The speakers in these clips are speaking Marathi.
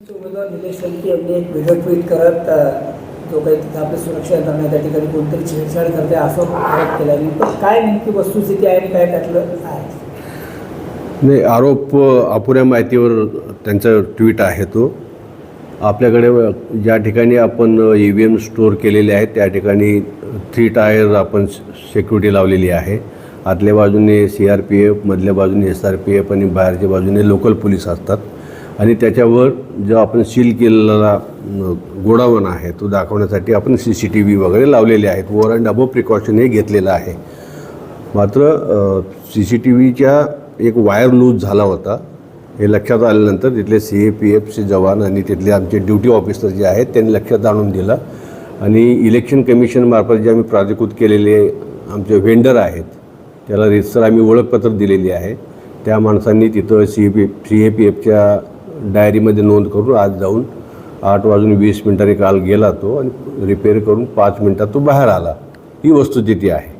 निलेश यांनी एक व्हिडिओ ट्विट करत जो काही तिथं आपली सुरक्षा यंत्रणा त्या ठिकाणी कोणतरी छेडछाड करते असं आरोप केला. पण काय नेमकी वस्तुस्थिती आहे आणि काय त्यातलं आहे? नाही आरोप अपुऱ्या माहितीवर त्यांचा ट्विट आहे तो. आपल्याकडे ज्या ठिकाणी आपण ई व्ही एम स्टोअर केलेले आहेत त्या ठिकाणी थ्री टायर आपण सेक्युरिटी लावलेली आहे. आतल्या बाजूने सी आर पी एफ मधल्या बाजूने एस आर पी एफ आणि बाहेरच्या बाजूने लोकल पोलीस असतात. आणि त्याच्यावर जो आपण सील केलेला अ, गोडाऊन आहे तो दाखवण्यासाठी आपण सी सी टी व्ही वगैरे लावलेले आहेत. वर अँड अबो प्रिकॉशन हे घेतलेलं आहे. मात्र सी सी टी व्हीच्या एक वायर लूज झाला होता. हे लक्षात आल्यानंतर तिथले सी ए पी एफचे जवान आणि तिथले आमचे ड्युटी ऑफिसर जे आहेत त्यांनी लक्षात आणून दिलं. आणि इलेक्शन कमिशनमार्फत जे आम्ही प्राधिकृत केलेले आमचे व्हेंडर आहेत त्याला रितसर आम्ही ओळखपत्र दिलेली आहे. त्या माणसांनी तिथं C P C A P एफच्या डायरीमध्ये नोंद करून आज जाऊन आठ वाजून वीस मिनिटांनी काल गेला तो आणि रिपेअर करून पाच मिनिटात तो बाहेर आला. ही वस्तुस्थिती आहे.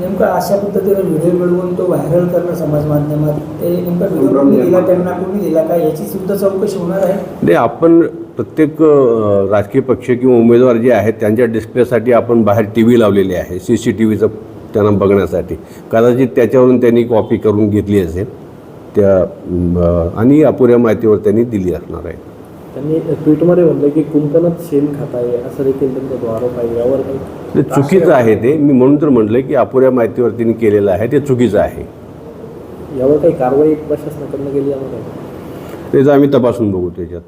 नेमकं अशा पद्धतीने व्हिडिओ मिळवून तो व्हायरल करणं समाज माध्यमात ते नेमका व्हिडिओ कोणी दिला त्यांना कोणी दिला काय याची सुद्धा चौकशी होणार आहे? नाही आपण प्रत्येक राजकीय पक्ष किंवा उमेदवार जे आहेत त्यांच्या डिस्प्लेसाठी आपण बाहेर टी व्ही लावलेली आहे सी सी टी व्हीचं त्यांना बघण्यासाठी. कदाचित त्याच्यावरून त्यांनी कॉपी करून घेतली असेल. त्या आणि अपुऱ्या माहितीवर त्यांनी दिली असणार आहे. त्यांनी ट्विटमध्ये म्हणलं की कुंकणात शेण खात आहे असं देखील त्यांचा तो आरोप आहे यावर ते चुकीचं आहे. ते. मी म्हणून तर म्हटलं की अपुऱ्या माहितीवर त्यांनी केलेलं आहे ते चुकीचं आहे. यावर काही कारवाई प्रशासनाकडनं केली यामध्ये त्याचं आम्ही तपासून बघू त्याच्यात.